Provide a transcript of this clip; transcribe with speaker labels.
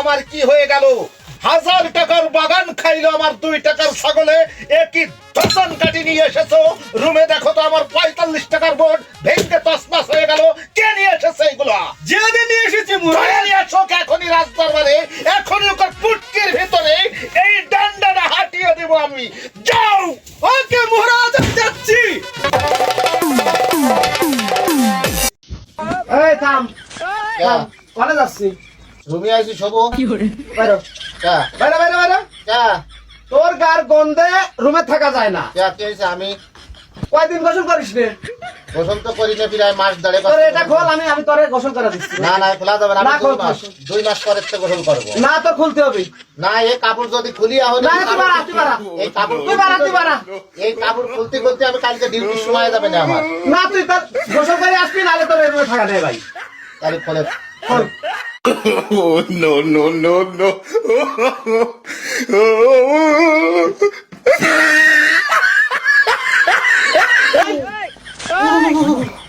Speaker 1: আমার কি হয়ে গেল? হাজার টাকার বাগান খাইলো আমার দুই টাকার ছাগলে। একই দর্শন কাটি নিয়ে এসেছ? রুমে দেখো তো আমার পঁয়তাল্লিশ টাকার বোর্ড। ভেঙে তসমাস হয়ে গেল। কে নিয়ে এসেছে এগুলো?
Speaker 2: জিয়াদি নিয়ে এসেছি
Speaker 1: ধরে নিয়ে এসো এখনই রাজদরবারে। এখনই ওকে পুটকির ভিতরে এই ডান্ডাটা হাঁটিয়ে দেব আমি। যাও!
Speaker 2: ওকে মহারাজ যাচ্ছি।
Speaker 3: এই থাম। কলে যাচ্ছি।
Speaker 1: রুমে আইছি সবু
Speaker 3: বাইরো।
Speaker 1: কা
Speaker 3: বাইরে বাইরে বাইরে। তোর গার গন্ধে রুমে থাকা যায় না।
Speaker 1: কা কে হইছে? আমি।
Speaker 3: কয়দিন গোসল করিস রে?
Speaker 1: গোসল তো করি না প্রায় মাস দাঁড়ে
Speaker 3: তোর এটা খোল আমি আমি তোরে গোসল করে দিচ্ছি।
Speaker 1: না না খোলা যাবে না। দুই মাস দুই মাস পরে তো গোসল করব।
Speaker 3: না তো খুলতে হবে।
Speaker 1: না এই কাপড় যদি খুলিয়া হলে
Speaker 3: না তুই বাড়া তুই বাড়া।
Speaker 1: এই কাপড়
Speaker 3: তুই বাড়া তুই বাড়া।
Speaker 1: এই কাপড় খুলতে খুলতে আমি কালকে ডিউটির সময় যাবে না আমার।
Speaker 3: না তুই তার গোসল করে আসবি নাহলে তোর এই থাকা নেই ভাই। তারিখ
Speaker 4: করে no, no, no, no. Oh,